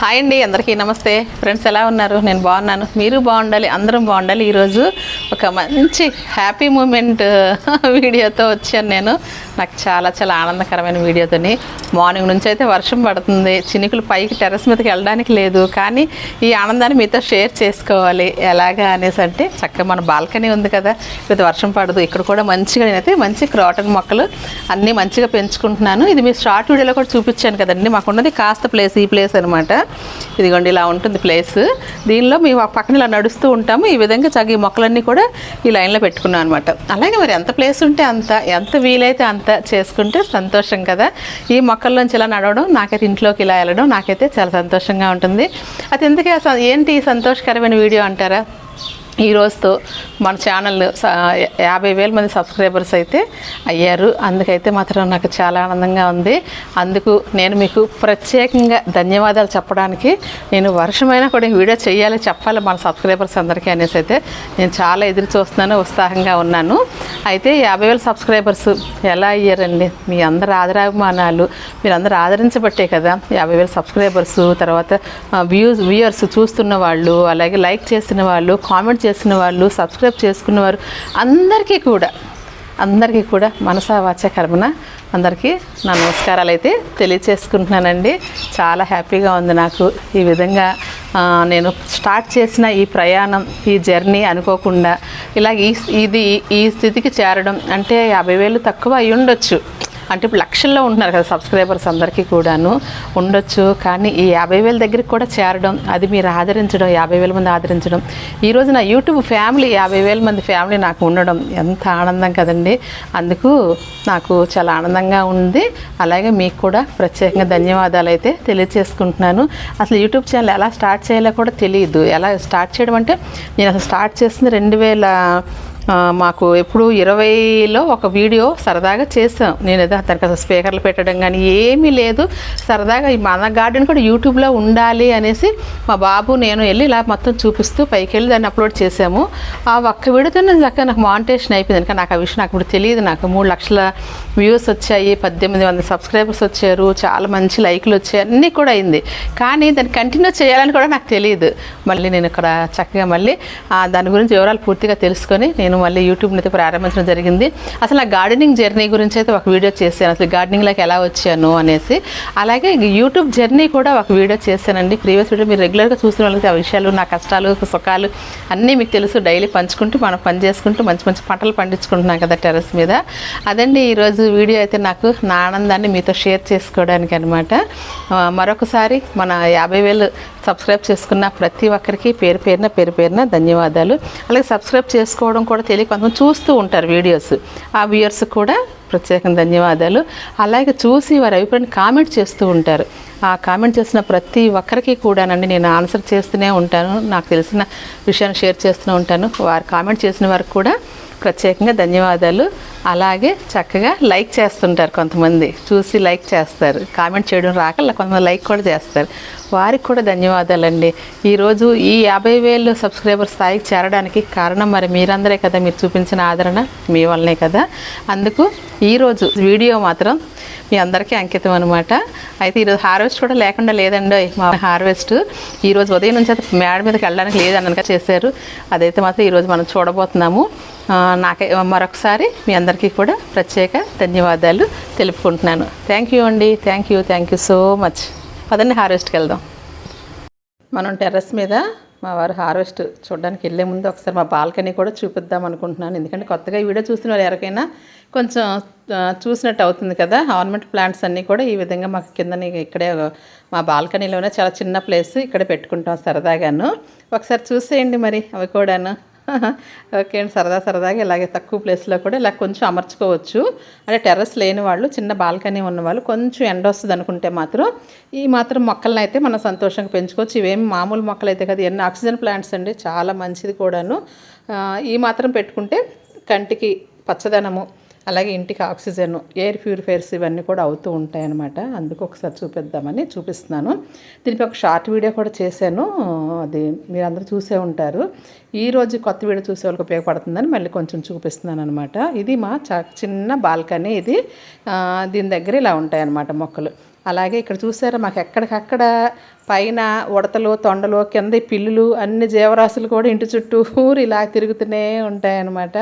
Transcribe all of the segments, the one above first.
Hi అండి అందరికీ నమస్తే. ఫ్రెండ్స్ ఎలా ఉన్నారు? నేను బాగున్నాను. మీరు బాగుండాలి అందరం బాగుండాలి. ఈరోజు ఒక మంచి హ్యాపీ మూమెంట్ వీడియోతో వచ్చాను నేను. నాకు చాలా చాలా ఆనందకరమైన వీడియోతోని. మార్నింగ్ నుంచి అయితే వర్షం పడుతుంది. చినుకులు పైకి టెర్రస్ మీదకి వెళ్ళడానికి లేదు. కానీ ఈ ఆనందాన్ని మీతో షేర్ చేసుకోవాలి. ఎలాగా అనేసి అంటే చక్కగా మన బాల్కనీ ఉంది కదా. ఇది వర్షం పడదు. ఇక్కడ కూడా మంచిగా నేనైతే మంచి క్రాటన్ మొక్కలు అన్నీ మంచిగా పెంచుకుంటున్నాను. ఇది మీ షార్ట్ వీడియోలో కూడా చూపించాను కదండి. మాకున్నది కాస్త ప్లేస్ ఈ ప్లేస్ అనమాట ఇదిగోండి ఇలా ఉంటుంది ప్లేస్. దీనిలో మేము ఆ పక్కన ఇలా నడుస్తూ ఉంటాము. ఈ విధంగా చక్క ఈ మొక్కలన్నీ కూడా ఈ లైన్లో పెట్టుకున్నాం అనమాట అలాగే మరి ఎంత ప్లేస్ ఉంటే అంత ఎంత వీలైతే అంత చేసుకుంటే సంతోషం కదా. ఈ మొక్కల్లోంచి ఇలా నడవడం నాకైతే ఇంట్లోకి ఇలా వెళ్ళడం నాకైతే చాలా సంతోషంగా ఉంటుంది. అది ఎందుకే ఏంటి ఈ సంతోషకరమైన వీడియో అంటారా? ఈ రోజుతో మన ఛానల్ యాభై వేల మంది సబ్స్క్రైబర్స్ అయితే అయ్యారు. అందుకైతే మాత్రం నాకు చాలా ఆనందంగా ఉంది. అందుకు నేను మీకు ప్రత్యేకంగా ధన్యవాదాలు చెప్పడానికి నేను వర్షమైనా కూడా వీడియో చేయాలి చెప్పాలి మన సబ్స్క్రైబర్స్ అందరికీ అనేసి అయితే నేను చాలా ఎదురు చూస్తున్నాను ఉత్సాహంగా ఉన్నాను. అయితే యాభై వేల సబ్స్క్రైబర్స్ ఎలా అయ్యారండి? మీ అందరి ఆదరాభిమానాలు మీరందరూ ఆదరించబట్టే కదా యాభై వేల సబ్స్క్రైబర్స్ తర్వాత వ్యూస్ వ్యూయర్స్ చూస్తున్న వాళ్ళు అలాగే లైక్ చేసిన వాళ్ళు కామెంట్ చేసిన వాళ్ళు సబ్స్క్రైబ్ చేసుకున్నవారు అందరికీ కూడా అందరికీ కూడా మనసా వాచ కర్మన అందరికీ నా నమస్కారాలు అయితే తెలియచేసుకుంటున్నానండి. చాలా హ్యాపీగా ఉంది నాకు ఈ విధంగా నేను స్టార్ట్ చేసిన ఈ ప్రయాణం ఈ జర్నీ అనుకోకుండా ఇలా ఈ ఇది ఈ స్థితికి చేరడం అంటే యాభై వేలు తక్కువ అయి ఉండొచ్చు అంటే ఇప్పుడు లక్షల్లో ఉంటున్నారు కదా సబ్స్క్రైబర్స్ అందరికీ కూడాను. ఉండొచ్చు. కానీ ఈ యాభై వేల దగ్గరికి కూడా చేరడం అది మీరు ఆదరించడం యాభై వేల మంది ఆదరించడం ఈరోజు నా యూట్యూబ్ ఫ్యామిలీ యాభై వేల మంది ఫ్యామిలీ నాకు ఉండడం ఎంత ఆనందం కదండి. అందుకు నాకు చాలా ఆనందంగా ఉంది. అలాగే మీకు కూడా ప్రత్యేకంగా ధన్యవాదాలు అయితే తెలియజేసుకుంటున్నాను. అసలు యూట్యూబ్ ఛానల్ ఎలా స్టార్ట్ చేయాలో కూడా తెలియదు ఎలా స్టార్ట్ చేయడం అంటే నేను అసలు స్టార్ట్ చేసింది రెండు వేల మాకు ఎప్పుడు ఇరవైలో ఒక వీడియో సరదాగా చేసాం నేను ఏదో అతనికి అసలు స్పీకర్లు పెట్టడం కానీ ఏమీ లేదు. సరదాగా ఈ మన గార్డెన్ కూడా యూట్యూబ్లో ఉండాలి అనేసి మా బాబు నేను వెళ్ళి ఇలా మొత్తం చూపిస్తూ పైకి వెళ్ళి దాన్ని అప్లోడ్ చేసాము ఆ ఒక్క వీడియోతో నేను చక్కగా నాకు మానిటేషన్ అయిపోయింది. కానీ నాకు ఆ విషయం నాకు ఇప్పుడు తెలియదు. నాకు మూడు లక్షల వ్యూస్ వచ్చాయి పద్దెనిమిది వందల సబ్స్క్రైబర్స్ వచ్చారు చాలా మంచి లైక్లు వచ్చాయి అన్నీ కూడా అయింది. కానీ దాన్ని కంటిన్యూ చేయాలని కూడా నాకు తెలియదు మళ్ళీ నేను ఇక్కడ చక్కగా మళ్ళీ దాని గురించి వివరాలు పూర్తిగా తెలుసుకొని నేను మళ్ళీ యూట్యూబ్ని అయితే ప్రారంభించడం జరిగింది. అసలు ఆ గార్డెనింగ్ జర్నీ గురించి అయితే ఒక వీడియో చేశాను. అసలు గార్డెనింగ్లోకి ఎలా వచ్చాను అనేసి. అలాగే యూట్యూబ్ జర్నీ కూడా ఒక వీడియో చేశానండి. ప్రీవియస్ వీడియో మీరు రెగ్యులర్గా చూసిన వాళ్ళకి ఆ విషయాలు నా కష్టాలు సుఖాలు అన్నీ మీకు తెలుసు. డైలీ పంచుకుంటూ మనం పని చేసుకుంటూ మంచి మంచి పంటలు పండించుకుంటున్నాం కదా టెర్రస్ మీద. అదండి ఈరోజు వీడియో అయితే నాకు నా ఆనందాన్ని మీతో షేర్ చేసుకోవడానికి అనమాట మరొకసారి మన యాభై వేలు సబ్స్క్రైబ్ చేసుకున్న ప్రతి ఒక్కరికి పేరు పేరున పేరు పేరున ధన్యవాదాలు. అలాగే సబ్స్క్రైబ్ చేసుకోవడం కూడా తెలియక కొంతమంది చూస్తూ ఉంటారు వీడియోస్. ఆ వ్యూయర్స్ కూడా ప్రత్యేకంగా ధన్యవాదాలు. అలాగే చూసి వారి అభిప్రాయాన్ని కామెంట్ చేస్తూ ఉంటారు. ఆ కామెంట్ చేసిన ప్రతి ఒక్కరికి కూడానండి నేను ఆన్సర్ చేస్తూనే ఉంటాను. నాకు తెలిసిన విషయాన్ని షేర్ చేస్తూనే ఉంటాను. వారు కామెంట్ చేసిన వారికి కూడా ప్రత్యేకంగా ధన్యవాదాలు. అలాగే చక్కగా లైక్ చేస్తుంటారు కొంతమంది. చూసి లైక్ చేస్తారు. కామెంట్ చేయడం రాక కొంతమంది లైక్ కూడా చేస్తారు. వారికి కూడా ధన్యవాదాలండి. ఈరోజు ఈ యాభై వేలు సబ్స్క్రైబర్ స్థాయికి చేరడానికి కారణం మరి మీరందరే కదా. మీరు చూపించిన ఆదరణ మీ వల్లనే కదా. అందుకు ఈరోజు వీడియో మాత్రం మీ అందరికీ అంకితం అనమాట అయితే ఈరోజు హార్వెస్ట్ కూడా లేకుండా లేదండి మా హార్వెస్ట్. ఈరోజు ఉదయం నుంచి అయితే మేడ మీదకి వెళ్ళడానికి లేదనక చేశారు. అదైతే మాత్రం ఈరోజు మనం చూడబోతున్నాము. నాకే మరొకసారి మీ అందరికీ కూడా ప్రత్యేక ధన్యవాదాలు తెలుపుకుంటున్నాను. థ్యాంక్ యూ అండి. Thank you thank you so much పదండి హార్వెస్ట్కి వెళ్దాం మనం టెర్రస్ మీద మా వారు హార్వెస్ట్ చూడడానికి వెళ్ళే ముందు ఒకసారి మా బాల్కనీ కూడా చూపిద్దాం అనుకుంటున్నాను. ఎందుకంటే కొత్తగా ఈ వీడియో చూసిన వాళ్ళు ఎవరికైనా కొంచెం చూసినట్టు అవుతుంది కదా. ఆర్నమెంట్ ప్లాంట్స్ అన్నీ కూడా ఈ విధంగా మాకు కింద ఇక్కడే మా బాల్కనీలోనే చాలా చిన్న ప్లేస్ ఇక్కడ పెట్టుకుంటాం సరదాగాను. ఒకసారి చూసేయండి మరి అవి కూడాను. ఓకే అండి సరదా సరదాగా ఇలాగే తక్కువ ప్లేస్లో కూడా ఇలా కొంచెం అమర్చుకోవచ్చు. అంటే టెర్రస్ లేని వాళ్ళు చిన్న బాల్కనీ ఉన్న వాళ్ళు కొంచెం ఎండ వస్తుంది అనుకుంటే మాత్రం ఈ మాత్రం మొక్కలను అయితే మనం సంతోషంగా పెంచుకోవచ్చు. ఇవేమి మామూలు మొక్కలు అయితే కదా ఎన్ని ఆక్సిజన్ ప్లాంట్స్ అండి చాలా మంచిది కూడాను. ఈ మాత్రం పెట్టుకుంటే కంటికి పచ్చదనము అలాగే ఇంటికి ఆక్సిజన్ ఎయిర్ ప్యూరిఫైర్స్ ఇవన్నీ కూడా అవుతూ ఉంటాయన్నమాట. అందుకు ఒకసారి చూపిద్దామని చూపిస్తున్నాను. దీనికి ఒక షార్ట్ వీడియో కూడా చేశాను. అది మీరు అందరూ చూసే ఉంటారు. ఈరోజు కొత్త వీడియో చూసే వాళ్ళకి ఉపయోగపడుతుందని మళ్ళీ కొంచెం చూపిస్తున్నాను అనమాట ఇది మా చిన్న బాల్కనీ ఇది. దీని దగ్గర ఇలా ఉంటాయన్నమాట మొక్కలు. అలాగే ఇక్కడ చూసారా మాకు ఎక్కడికక్కడ పైన ఉడతలు తొండలు కింద పిల్లులు అన్ని జీవరాశులు కూడా ఇంటి చుట్టూ ఊరు ఇలా తిరుగుతూనే ఉంటాయన్నమాట.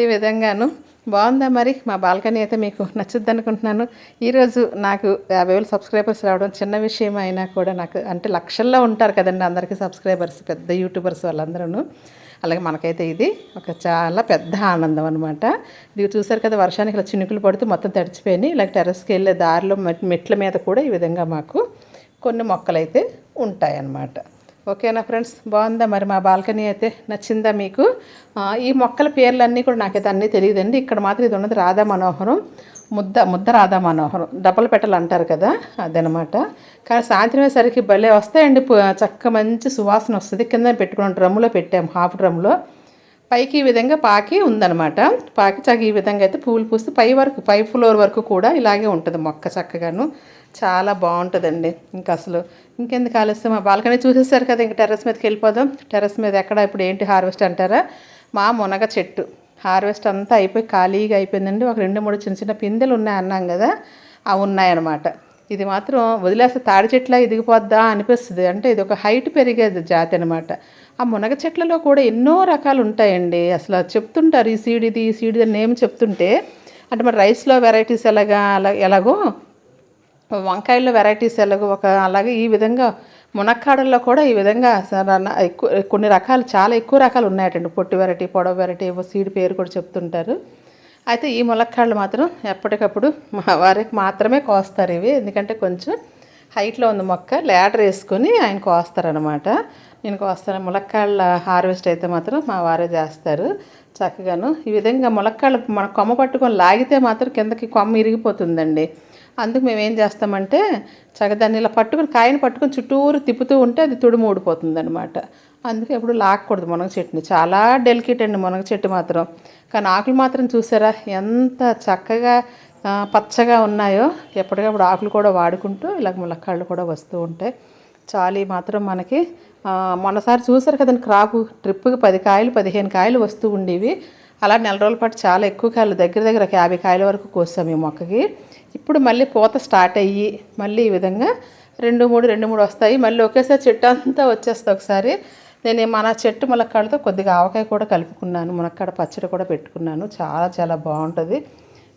ఈ విధంగాను బాగుందా మరి? మా బాల్కనీ అయితే మీకు నచ్చుద్ది అనుకుంటున్నాను. ఈరోజు నాకు యాభై వేలు సబ్స్క్రైబర్స్ రావడం చిన్న విషయం అయినా కూడా నాకు అంటే లక్షల్లో ఉంటారు కదండి అందరికీ సబ్స్క్రైబర్స్ పెద్ద యూట్యూబర్స్ వాళ్ళందరూ అలాగే మనకైతే ఇది ఒక చాలా పెద్ద ఆనందం అనమాట ఇది చూసారు కదా వర్షానికి ఇలా చినుకులు పడుతూ మొత్తం తడిచిపోయినాయి. ఇలా టెరస్కి వెళ్ళే దారిలో మెట్- మెట్ల మీద కూడా ఈ విధంగా మాకు కొన్ని మొక్కలైతే ఉంటాయన్నమాట. ఓకేనా ఫ్రెండ్స్? బాగుందా మరి మా బాల్కనీ అయితే? నచ్చిందా మీకు? ఈ మొక్కల పేర్లన్నీ కూడా నాకైతే అన్నీ తెలియదండి. ఇక్కడ మాత్రం ఇది ఉన్నది రాధా మనోహరం ముద్ద ముద్ద రాధా మనోహరం. డబ్బలు పెట్టలు అంటారు కదా అదనమాట. కానీ సాయంత్రం అయ్యేసరికి భలే వస్తాయండి. చక్క మంచి సువాసన వస్తుంది. కింద పెట్టుకున్నాం డ్రమ్ములో పెట్టాము హాఫ్ డ్రమ్లో పైకి ఈ విధంగా పాకి ఉందన్నమాట పాకి చక్క ఈ విధంగా అయితే పూలు పూస్తే పై వరకు పై ఫ్లోర్ వరకు కూడా ఇలాగే ఉంటుంది మొక్క చక్కగాను. చాలా బాగుంటుందండి. ఇంకా అసలు ఇంకెందుకు ఆలస్యం? మా బాల్కనీ చూసేసారు కదా ఇంక టెర్రస్ మీదకి వెళ్ళిపోదాం. టెర్రస్ మీద ఎక్కడ ఇప్పుడు ఏంటి హార్వెస్ట్ అంటారా? మా మునగ చెట్టు. హార్వెస్ట్ అంతా అయిపోయి ఖాళీగా అయిపోయిందండి. ఒక రెండు మూడు చిన్న చిన్న పిందెలు ఉన్నాయి అన్నాం కదా అవి ఉన్నాయన్నమాట. ఇది మాత్రం వదిలేస్తే తాడి చెట్ల ఎదిగిపోద్దా అనిపిస్తుంది. అంటే ఇది ఒక హైట్ పెరిగేది జాతి అనమాట ఆ మునగ చెట్లలో కూడా ఎన్నో రకాలు ఉంటాయండి. అసలు చెప్తుంటారు ఈ సీడిది ఈ సీడిది నేమ్ చెప్తుంటే అంటే మరి రైస్లో వెరైటీస్ ఎలాగా అలా ఎలాగో వంకాయల్లో వెరైటీస్ ఎలాగో ఒక అలాగే ఈ విధంగా మునక్కాడల్లో కూడా ఈ విధంగా ఎక్కువ కొన్ని రకాలు చాలా ఎక్కువ రకాలు ఉన్నాయటండి. పొట్టి వెరైటీ పొడవ వెరైటీ సీడ్ పేరు కూడా చెప్తుంటారు. అయితే ఈ ములక్కాడలు మాత్రం ఎప్పటికప్పుడు మా వారికి మాత్రమే కోస్తారు ఇవి. ఎందుకంటే కొంచెం హైట్లో ఉంది మొక్క లేడర్ వేసుకొని ఆయన కోస్తారనమాట నేను కోస్తాను ములక్కాళ్ళ హార్వెస్ట్ అయితే మాత్రం మా వారే చేస్తారు. చక్కగాను ఈ విధంగా ములక్కాళ్ళు మన కొమ్మ పట్టుకొని లాగితే మాత్రం కిందకి కొమ్మ ఇరిగిపోతుందండి. అందుకు మేము ఏం చేస్తామంటే చక్కదాన్ని ఇలా పట్టుకుని కాయని పట్టుకొని చుట్టూరు తిప్పుతూ ఉంటే అది తుడుము ఊడిపోతుంది అనమాట అందుకే ఎప్పుడు లాక్కూడదు మునగ చెట్టుని. చాలా డెలికేట్ అండి మునగ చెట్టు మాత్రం. కానీ ఆకులు మాత్రం చూసారా ఎంత చక్కగా పచ్చగా ఉన్నాయో. ఎప్పటికప్పుడు ఆకులు కూడా వాడుకుంటూ ఇలా ములక్కాళ్ళు కూడా వస్తూ ఉంటాయి. చాలీ మాత్రం మనకి మొన్నసారి చూసారు కదండి క్రాపు. ట్రిప్పుకి పది కాయలు పదిహేను కాయలు వస్తూ ఉండేవి. అలా నెల రోజుల పాటు చాలా ఎక్కువ కాయలు దగ్గర దగ్గర ఒక యాభై కాయల వరకు కోసాం ఈ మొక్కకి. ఇప్పుడు మళ్ళీ పూత స్టార్ట్ అయ్యి మళ్ళీ ఈ విధంగా రెండు మూడు రెండు మూడు వస్తాయి. మళ్ళీ ఒకేసారి చెట్టు అంతా వచ్చేస్తా ఒకసారి. నేను మన చెట్టు ములక్కాడతో కొద్దిగా ఆవకాయ కూడా కలుపుకున్నాను. మునక్కాడ పచ్చడి కూడా పెట్టుకున్నాను. చాలా చాలా బాగుంటుంది.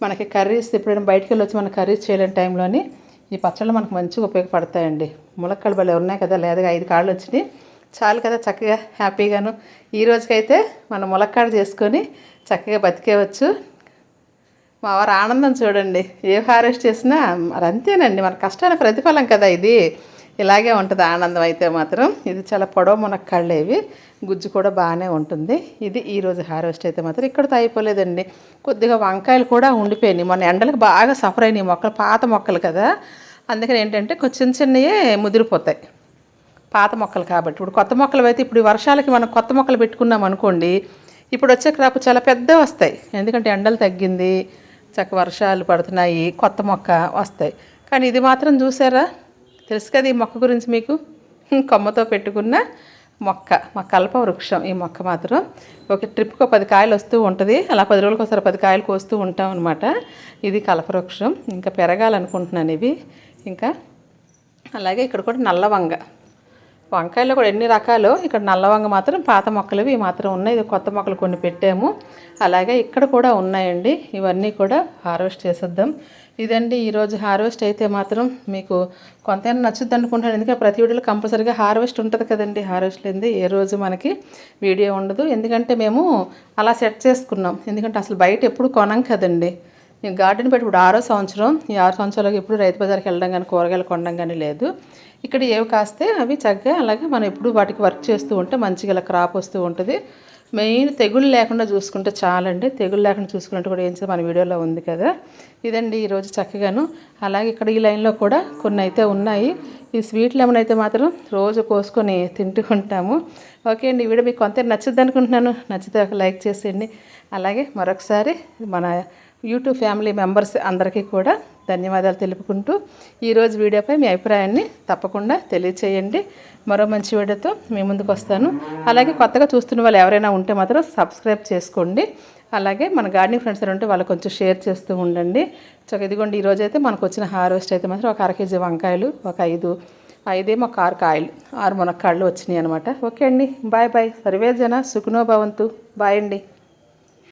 మనకి కర్రీస్ ఎప్పుడైనా బయటికి వెళ్ళి వచ్చి మన కర్రీస్ చేయలేని టైంలోని ఈ పచ్చళ్ళు మనకు మంచిగా ఉపయోగపడతాయండి. ములక్కాడలు భలే ఉన్నాయి కదా లేదా ఐదు కాళ్ళు వచ్చినాయి. చాలు కదా చక్కగా హ్యాపీగాను. ఈ రోజుకైతే మనం ములక్కాడ చేసుకొని చక్కగా బతికేవచ్చు. మా వారు ఆనందం చూడండి. ఏ హారెస్ట్ చేసినా మరి అంతేనండి. మన కష్టాల ప్రతిఫలం కదా ఇది. ఇలాగే ఉంటుంది ఆనందం అయితే మాత్రం. ఇది చాలా పొడవు మునక్కాళ్ళు ఇవి. గుజ్జు కూడా బాగానే ఉంటుంది. ఇది ఈరోజు హార్వెస్ట్ అయితే మాత్రం ఇక్కడతో అయిపోలేదండి కొద్దిగా వంకాయలు కూడా ఉండిపోయినాయి. మొన్న ఎండలకు బాగా సఫర్ అయినాయి మొక్కలు పాత మొక్కలు కదా. అందుకని ఏంటంటే కొంచెం చిన్న చిన్నయే ముదిరిపోతాయి. పాత మొక్కలు కాబట్టి. ఇప్పుడు కొత్త మొక్కలు అయితే ఇప్పుడు వర్షాలకి మనం కొత్త మొక్కలు పెట్టుకున్నాం అనుకోండి ఇప్పుడు వచ్చే క్రాప్ చాలా పెద్ద వస్తాయి. ఎందుకంటే ఎండలు తగ్గింది చక్క వర్షాలు పడుతున్నాయి కొత్త మొక్క వస్తాయి. కానీ ఇది మాత్రం చూసారా? తెలుసు కదా ఈ మొక్క గురించి మీకు? కొమ్మతో పెట్టుకున్న మొక్క మా కల్ప వృక్షం ఈ మొక్క మాత్రం. ఒక ట్రిప్కి పది కాయలు వస్తూ ఉంటుంది. అలా పది రోజులకు ఒకసారి పది కాయలు కోస్తూ ఉంటాం అనమాట ఇది కల్ప వృక్షం. ఇంకా పెరగాలనుకుంటున్నాను ఇవి. ఇంకా అలాగే ఇక్కడ కూడా నల్లవంగ. వంకాయలో కూడా ఎన్ని రకాలు ఇక్కడ నల్లవంగ మాత్రం పాత మొక్కలు ఇవి మాత్రం ఉన్నాయి. ఇది కొత్త మొక్కలు కొన్ని పెట్టాము. అలాగే ఇక్కడ కూడా ఉన్నాయండి. ఇవన్నీ కూడా హార్వెస్ట్ చేసేద్దాం. ఇదండి ఈరోజు హార్వెస్ట్ అయితే మాత్రం మీకు కొంతైనా నచ్చుద్ది అనుకుంటాను ఎందుకంటే ప్రతి వీడియోలో కంపల్సరీగా హార్వెస్ట్ ఉంటుంది కదండి హార్వెస్ట్ లేనిది. ఏ రోజు మనకి వీడియో ఉండదు. ఎందుకంటే మేము అలా సెట్ చేసుకున్నాం. ఎందుకంటే అసలు బయట ఎప్పుడు కొనం కదండి. నేను గార్డెన్ పెట్టి ఇప్పుడు ఆరో సంవత్సరం ఈ ఆరు సంవత్సరాలకు ఎప్పుడు రైతు బజార్కి వెళ్ళడం కానీ కూరగాయలు కొనడం కానీ లేదు. ఇక్కడ ఏవి కాస్తే అవి చక్కగా అలాగే మనం ఎప్పుడు వాటికి వర్క్ చేస్తూ ఉంటే మంచిగా ఇలా క్రాప్ వస్తూ ఉంటుంది. మెయిన్ తెగులు లేకుండా చూసుకుంటే చాలండి. తెగులు లేకుండా చూసుకున్నట్టు కూడా ఏం చేస్తే మన వీడియోలో ఉంది కదా. ఇదండి ఈరోజు చక్కగాను. అలాగే ఇక్కడ ఈ లైన్లో కూడా కొన్ని అయితే ఉన్నాయి. ఈ స్వీట్ లెమన్ అయితే మాత్రం రోజు కోసుకొని తింటూ ఉంటాము ఓకే అండి ఈ వీడియో మీకు కొంత నచ్చుద్ది అనుకుంటున్నాను. నచ్చితే ఒక లైక్ చేసేయండి. అలాగే మరొకసారి మన యూట్యూబ్ ఫ్యామిలీ మెంబర్స్ అందరికీ కూడా ధన్యవాదాలు తెలుపుకుంటూ ఈరోజు వీడియోపై మీ అభిప్రాయాన్ని తప్పకుండా తెలియచేయండి. మరో మంచి వీడియోతో మీ ముందుకు వస్తాను. అలాగే కొత్తగా చూస్తున్న వాళ్ళు ఎవరైనా ఉంటే మాత్రం సబ్స్క్రైబ్ చేసుకోండి. అలాగే మన గార్డెనింగ్ ఫ్రెండ్స్ ఉంటే వాళ్ళు కొంచెం షేర్ చేస్తూ ఉండండి. సో ఇదిగోండి ఈరోజు అయితే మనకు వచ్చిన హార్వెస్ట్ అయితే మాత్రం ఒక అర కేజీ వంకాయలు ఒక ఐదు ఐదేమో ఒక ఆరు కాయలు ఆరు మునక్కాళ్ళు వచ్చినాయి అనమాట ఓకే అండి బాయ్ బాయ్. సర్వే జన సుఖనో భవంతు. బాయ్ అండి.